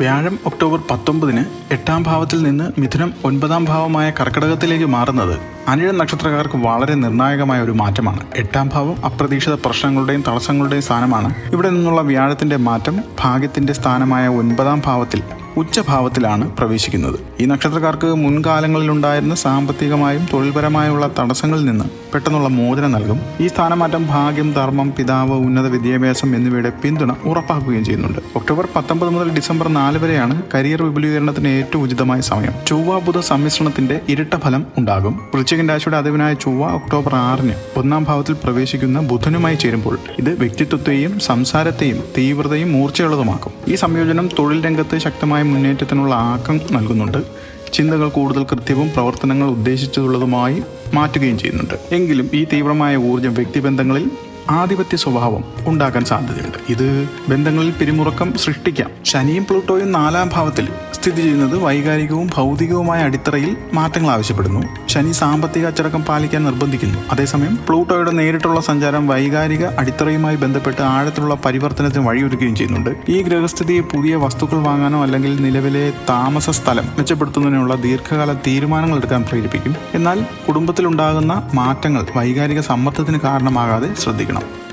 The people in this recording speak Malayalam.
വ്യാഴം ഒക്ടോബർ പത്തൊമ്പതിന് എട്ടാം ഭാവത്തിൽ നിന്ന് മിഥുനം ഒൻപതാം ഭാവമായ കർക്കിടകത്തിലേക്ക് മാറുന്നത് അനിഴ നക്ഷത്രക്കാർക്ക് വളരെ നിർണായകമായ ഒരു മാറ്റമാണ്. എട്ടാം ഭാവം അപ്രതീക്ഷിത പ്രശ്നങ്ങളുടെയും തടസ്സങ്ങളുടെയും സ്ഥാനമാണ്. ഇവിടെ നിന്നുള്ള വ്യാഴത്തിന്റെ മാറ്റം ഭാഗ്യത്തിന്റെ സ്ഥാനമായ ഒൻപതാം ഭാവത്തിൽ ഉച്ചഭാവത്തിലാണ് പ്രവേശിക്കുന്നത്. ഈ നക്ഷത്രക്കാർക്ക് മുൻകാലങ്ങളിൽ ഉണ്ടായിരുന്ന സാമ്പത്തികമായും തൊഴിൽപരമായുള്ള തടസ്സങ്ങളിൽ നിന്ന് പെട്ടെന്നുള്ള മോചനം നൽകും. ഈ സ്ഥാനമാറ്റം ഭാഗ്യം ധർമ്മം പിതാവ് ഉന്നത വിദ്യാഭ്യാസം എന്നിവയുടെ പിന്തുണ ഉറപ്പാക്കുകയും ചെയ്യുന്നുണ്ട്. ഒക്ടോബർ പത്തൊമ്പത് മുതൽ ഡിസംബർ നാല് വരെയാണ് കരിയർ വിപുലീകരണത്തിന് ഏറ്റവും ഉചിതമായ സമയം. ചൊവ്വ ബുധ സമ്മിശ്രണത്തിന്റെ ഇരട്ട ഫലം ഉണ്ടാകും. വൃശ്ചികൻ രാശിയുടെ അതിവിനായ ചൊവ്വ ഒക്ടോബർ ആറിന് ഒന്നാം ഭാവത്തിൽ പ്രവേശിക്കുന്ന ബുധനുമായി ചേരുമ്പോൾ ഇത് വ്യക്തിത്വത്തെയും സംസാരത്തെയും തീവ്രതയും മൂർച്ചയുള്ളതുമാക്കും. ഈ സംയോജനം തൊഴിൽ രംഗത്ത് ശക്തമായ മുന്നേറ്റത്തിനുള്ള ആക്കം നൽകുന്നുണ്ട്. ചിന്തകൾ കൂടുതൽ കൃത്യവും പ്രവർത്തനങ്ങൾ ഉദ്ദേശിച്ചുള്ളതുമായി മാറ്റുകയും ചെയ്യുന്നുണ്ട്. എങ്കിലും ഈ തീവ്രമായ ഊർജം വ്യക്തിബന്ധങ്ങളിൽ ആധിപത്യ സ്വഭാവം ഉണ്ടാക്കാൻ സാധ്യതയുണ്ട്. ഇത് ബന്ധങ്ങളിൽ പിരിമുറക്കം സൃഷ്ടിക്കാം. ശനിയും പ്ലൂട്ടോയും നാലാം ഭാവത്തിൽ സ്ഥിതി ചെയ്യുന്നത് വൈകാരികവും ഭൗതികവുമായ അടിത്തറയിൽ മാറ്റങ്ങൾ ആവശ്യപ്പെടുന്നു. ശനി സാമ്പത്തിക അച്ചടക്കം പാലിക്കാൻ നിർബന്ധിക്കുന്നു. അതേസമയം പ്ലൂട്ടോയുടെ നേരിട്ടുള്ള സഞ്ചാരം വൈകാരിക അടിത്തറയുമായി ബന്ധപ്പെട്ട് ആഴത്തിലുള്ള പരിവർത്തനത്തിന് വഴിയൊരുക്കുകയും ചെയ്യുന്നുണ്ട്. ഈ ഗ്രഹസ്ഥിതിയെ പുതിയ വസ്തുക്കൾ വാങ്ങാനോ അല്ലെങ്കിൽ നിലവിലെ താമസ സ്ഥലം മെച്ചപ്പെടുത്തുന്നതിനുള്ള ദീർഘകാല തീരുമാനങ്ങൾ എടുക്കാൻ പ്രേരിപ്പിക്കും. എന്നാൽ കുടുംബത്തിലുണ്ടാകുന്ന മാറ്റങ്ങൾ വൈകാരിക സമ്മർദ്ദത്തിന് കാരണമാകാതെ ശ്രദ്ധിക്കണം. കാണാം